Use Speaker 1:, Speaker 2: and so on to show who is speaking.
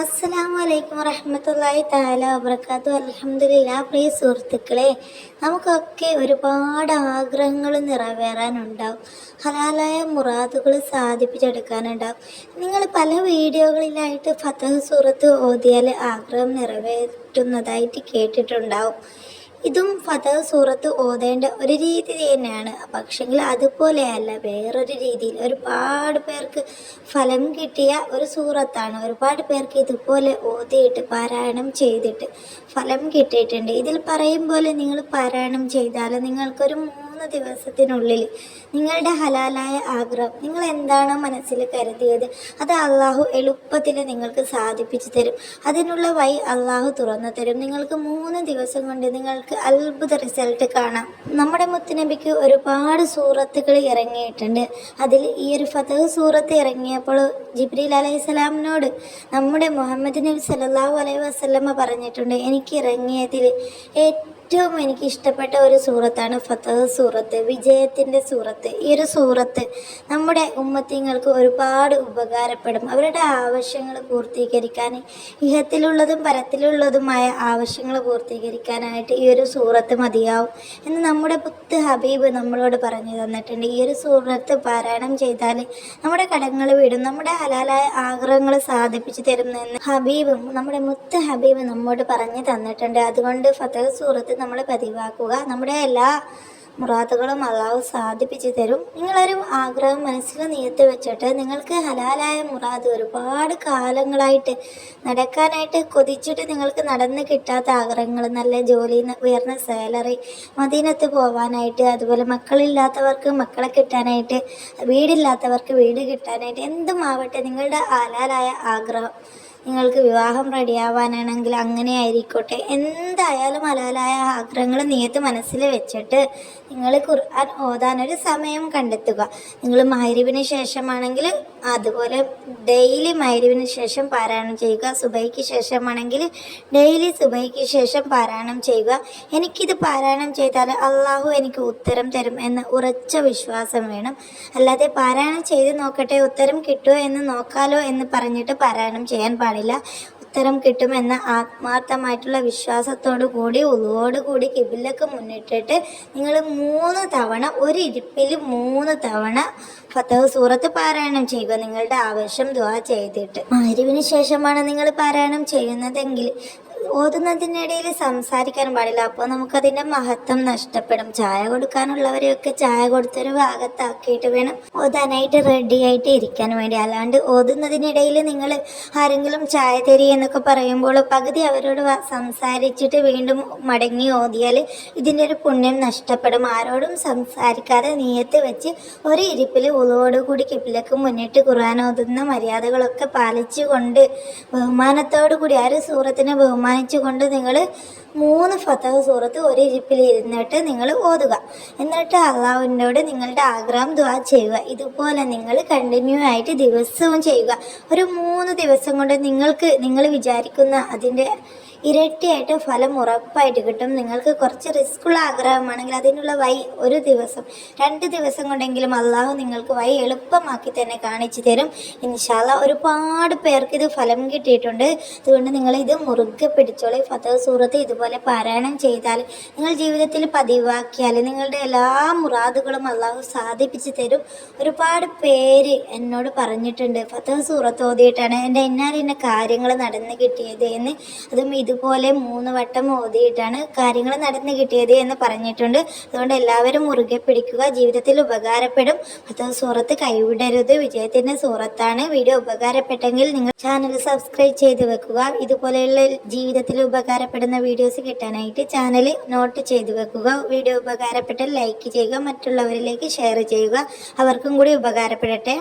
Speaker 1: അസ്സലാമു അലൈക്കും വറഹ്മത്തുള്ളാഹി തആല വബറകാത്തു അലഹമില്ല പ്രിയ സുഹൃത്തുക്കളെ നമുക്കൊക്കെ ഒരുപാട് ആഗ്രഹങ്ങൾ നിറവേറാനുണ്ടാവും. ഹലാലായ മുറാദുകൾ സാധിപ്പിച്ചെടുക്കാനുണ്ടാവും. നിങ്ങൾ പല വീഡിയോകളിലായിട്ട് ഫതഹ് സൂറത്ത് ഓതിയാൽ ആഗ്രഹം നിറവേറ്റുന്നതായിട്ട് കേട്ടിട്ടുണ്ടാവും. ഇതും ഫതഹ് സൂറത്ത് ഓതേണ്ട ഒരു രീതി തന്നെയാണ്. പക്ഷെങ്കിൽ അതുപോലെയല്ല വേറൊരു രീതിയിൽ ഒരുപാട് പേർക്ക് ഫലം കിട്ടിയ ഒരു സൂറത്താണ്. ഒരുപാട് പേർക്ക് ഇതുപോലെ ഓതിയിട്ട് പാരായണം ചെയ്തിട്ട് ഫലം കിട്ടിയിട്ടുണ്ട്. ഇതിൽ പറയും പോലെ നിങ്ങൾ പാരായണം ചെയ്താൽ നിങ്ങൾക്കൊരു മൂന്ന് ദിവസത്തിനുള്ളിൽ നിങ്ങളുടെ ഹലാലായ ആഗ്രഹം നിങ്ങൾ എന്താണ് മനസ്സിൽ കരുതിയത്? അത് അള്ളാഹു എളുപ്പത്തിൽ നിങ്ങൾക്ക് സാധിപ്പിച്ചു തരും. അതിനുള്ള വഴി അള്ളാഹു തുറന്നു തരും. നിങ്ങൾക്ക് മൂന്ന് ദിവസം കൊണ്ട് നിങ്ങൾക്ക് അത്ഭുത റിസൾട്ട് കാണാം. നമ്മുടെ മുത്തുനബിക്ക് ഒരുപാട് സൂറത്തുകൾ ഇറങ്ങിയിട്ടുണ്ട്. അതിൽ ഈ ഒരു ഫതഹ് സൂറത്ത് ഇറങ്ങിയപ്പോൾ ജിബ്രീൽ അലൈഹിസ്സലാമിനോട് നമ്മുടെ മുഹമ്മദ് നബി സല്ലല്ലാഹു അലൈഹി വസല്ലമ പറഞ്ഞിട്ടുണ്ട് എനിക്ക് ഇറങ്ങിയതിൽ ഏറ്റവും എനിക്ക് ഇഷ്ടപ്പെട്ട ഒരു സൂറത്താണ് ഫത്തഹ് സൂറത്ത് വിജയത്തിന്റെ സൂറത്ത്. ഈ ഒരു സൂറത്ത് നമ്മുടെ ഉമ്മത്തിങ്ങൾക്ക് ഒരുപാട് ഉപകാരപ്പെടും. അവരുടെ ആവശ്യങ്ങൾ പൂർത്തീകരിക്കാൻ ഇഹത്തിലുള്ളതും പരത്തിലുള്ളതുമായ ആവശ്യങ്ങൾ പൂർത്തീകരിക്കാനായിട്ട് ഈ ഒരു സൂറത്ത് മതിയാവും എന്ന് നമ്മുടെ പുത്ത് ഹബീബ് നമ്മളോട് പറഞ്ഞു തന്നിട്ടുണ്ട്. ഈ ഒരു സൂറത്ത് പാരായണം ചെയ്താൽ നമ്മുടെ കടങ്ങൾ വിടും നമ്മുടെ ഹലാലായ ആഗ്രഹങ്ങൾ സാധിപ്പിച്ചു തരുമെന്ന് ഹബീബും നമ്മുടെ മുത്ത് ഹബീബ് നമ്മോട് പറഞ്ഞു തന്നിട്ടുണ്ട്. അതുകൊണ്ട് ഫത്തഹ് സൂറത്ത് നമ്മൾ പതിവാക്കുക. നമ്മുടെ എല്ലാ മുറാദുകളും അള്ളാഹു സാധിപ്പിച്ചു തരും. നിങ്ങളൊരു ആഗ്രഹം മനസ്സിൽ നീത്ത് വെച്ചിട്ട് നിങ്ങൾക്ക് ഹലാലായ മുറാദ് ഒരുപാട് കാലങ്ങളായിട്ട് നടക്കാനായിട്ട് കൊതിച്ചിട്ട് നിങ്ങൾക്ക് നടന്ന് കിട്ടാത്ത ആഗ്രഹങ്ങൾ നല്ല ജോലി ഉയർന്ന സാലറി മദീനത്ത് പോവാനായിട്ട് അതുപോലെ മക്കളില്ലാത്തവർക്ക് മക്കളെ കിട്ടാനായിട്ട് വീടില്ലാത്തവർക്ക് വീട് കിട്ടാനായിട്ട് എന്തുമാവട്ടെ നിങ്ങളുടെ ഹലാലായ ആഗ്രഹം. നിങ്ങൾക്ക് വിവാഹം റെഡിയാവാനാണെങ്കിൽ അങ്ങനെ ആയിരിക്കട്ടെ. എന്തായാലും ഹലാലായ ആഗ്രഹങ്ങൾ നീയത്ത് മനസ്സിൽ വെച്ചിട്ട് നിങ്ങൾ ഖുർആൻ ഒരു സമയം കണ്ടെത്തുക. നിങ്ങൾ മഹരിവിന് ശേഷമാണെങ്കിൽ അതുപോലെ ഡെയിലി മഹരിവിന് ശേഷം പാരായണം ചെയ്യുക. സുബൈക്ക് ശേഷമാണെങ്കിൽ ഡെയിലി സുബൈക്ക് ശേഷം പാരായണം ചെയ്യുക. എനിക്കിത് പാരായണം ചെയ്താൽ അള്ളാഹു എനിക്ക് ഉത്തരം തരും എന്ന് ഉറച്ച വിശ്വാസം വേണം. അല്ലാതെ പാരായണം ചെയ്ത് നോക്കട്ടെ ഉത്തരം കിട്ടുമോ എന്ന് നോക്കാലോ എന്ന് പറഞ്ഞിട്ട് പാരായണം ചെയ്യാൻ പാടില്ല. ഉത്തരം കിട്ടുമെന്ന ആത്മാർത്ഥമായിട്ടുള്ള വിശ്വാസത്തോടു കൂടി ഉളുവോടുകൂടി കിബിലൊക്കെ മുന്നിട്ടിട്ട് നിങ്ങൾ മൂന്ന് തവണ ഒരു ഇരിപ്പിൽ മൂന്ന് തവണ ഫത്തഹ് സൂറത്ത് പാരായണം ചെയ്യുക. നിങ്ങളുടെ ആവശ്യം ദുആ ചെയ്തിട്ട്. മരുവിന് ശേഷമാണ് നിങ്ങൾ പാരായണം ചെയ്യുന്നതെങ്കിൽ ഓതുന്നതിനിടയിൽ സംസാരിക്കാൻ പാടില്ല. അപ്പോൾ നമുക്കതിന്റെ മഹത്വം നഷ്ടപ്പെടും. ചായ കൊടുക്കാനുള്ളവരെയൊക്കെ ചായ കൊടുത്തൊരു ഭാഗത്താക്കിയിട്ട് വേണം ഓതാനായിട്ട് റെഡി ആയിട്ട് ഇരിക്കാൻ വേണ്ടി. അല്ലാണ്ട് ഓതുന്നതിനിടയിൽ നിങ്ങൾ ആരെങ്കിലും ചായ തരി എന്നൊക്കെ പറയുമ്പോൾ പകുതി അവരോട് സംസാരിച്ചിട്ട് വീണ്ടും മടങ്ങി ഓതിയാൽ ഇതിന്റെ ഒരു പുണ്യം നഷ്ടപ്പെടും. ആരോടും സംസാരിക്കാതെ നീയത്ത് വെച്ച് ഒരു ഇരിപ്പിൽ ഉളവോടുകൂടി കിപ്പിലേക്ക് മുന്നിട്ട് ഖുർആൻ ഓതുന്ന മര്യാദകളൊക്കെ പാലിച്ചുകൊണ്ട് ബഹുമാനത്തോടു കൂടി ആ ഒരു സൂറത്തിനെ ബഹുമാനിച്ചുകൊണ്ട് നിങ്ങൾ മൂന്ന് ഫതഹ് സൂറത്ത് ഒരു ഇരിപ്പിൽ ഇരുന്നിട്ട് നിങ്ങൾ ഓതുക. എന്നിട്ട് അള്ളാഹുവിനോട് നിങ്ങളുടെ ആഗ്രഹം ദുആ ചെയ്യുക. ഇതുപോലെ നിങ്ങൾ കണ്ടിന്യൂ ആയിട്ട് ദിവസവും ചെയ്യുക. ഒരു മൂന്ന് ദിവസം കൊണ്ട് നിങ്ങൾക്ക് നിങ്ങൾ വിചാരിക്കുന്ന അതിന്റെ ഇരട്ടിയായിട്ട് ഫലം ഉറപ്പായിട്ട് കിട്ടും. നിങ്ങൾക്ക് കുറച്ച് റിസ്ക്കുള്ള ആഗ്രഹമാണെങ്കിൽ അതിനുള്ള വഴി ഒരു ദിവസം രണ്ട് ദിവസം കൊണ്ടെങ്കിലും അള്ളാഹു നിങ്ങൾക്ക് വഴി എളുപ്പമാക്കി തന്നെ കാണിച്ചു തരും. ഇൻഷാല്ല ഒരുപാട് പേർക്ക് ഇത് ഫലം കിട്ടിയിട്ടുണ്ട്. അതുകൊണ്ട് നിങ്ങൾ ഇത് മുറുകെ പിടിച്ചോളി. ഫതഹ് സൂറത്ത് ഇതുപോലെ പാരായണം ചെയ്താൽ നിങ്ങൾ ജീവിതത്തിൽ പതിവാക്കിയാൽ നിങ്ങളുടെ എല്ലാ മുറാദുകളും അള്ളാഹു സാധിപ്പിച്ചു തരും. ഒരുപാട് പേര് എന്നോട് പറഞ്ഞിട്ടുണ്ട് ഫതഹ് സൂറത്ത് ഓതിയിട്ടാണ് എന്റെ ഇന്നാലിന്ന കാര്യങ്ങൾ നടന്നു കിട്ടിയത് എന്ന്. അതും ഇതുപോലെ മൂന്ന് വട്ടം ഓതിയിട്ടാണ് കാര്യങ്ങൾ നടന്നു കിട്ടിയത് എന്ന് പറഞ്ഞിട്ടുണ്ട്. അതുകൊണ്ട് എല്ലാവരും മുറുകെ പിടിക്കുക ജീവിതത്തിൽ ഉപകാരപ്പെടും. അത് സൂറത്ത് കൈവിടരുത്. വിജയത്തിന്റെ സൂറത്താണ് വീഡിയോ ഉപകാരപ്പെട്ടെങ്കിൽ നിങ്ങൾ ചാനൽ സബ്സ്ക്രൈബ് ചെയ്ത് വെക്കുക. ഇതുപോലെയുള്ള ജീവിതത്തിൽ ഉപകാരപ്പെടുന്ന വീഡിയോസ് കിട്ടാനായിട്ട് ചാനൽ നോട്ട് ചെയ്ത് വെക്കുക. വീഡിയോ ഉപകാരപ്പെട്ടാൽ ലൈക്ക് ചെയ്യുക മറ്റുള്ളവരിലേക്ക് ഷെയർ ചെയ്യുക. അവർക്കും കൂടി ഉപകാരപ്പെടട്ടെ.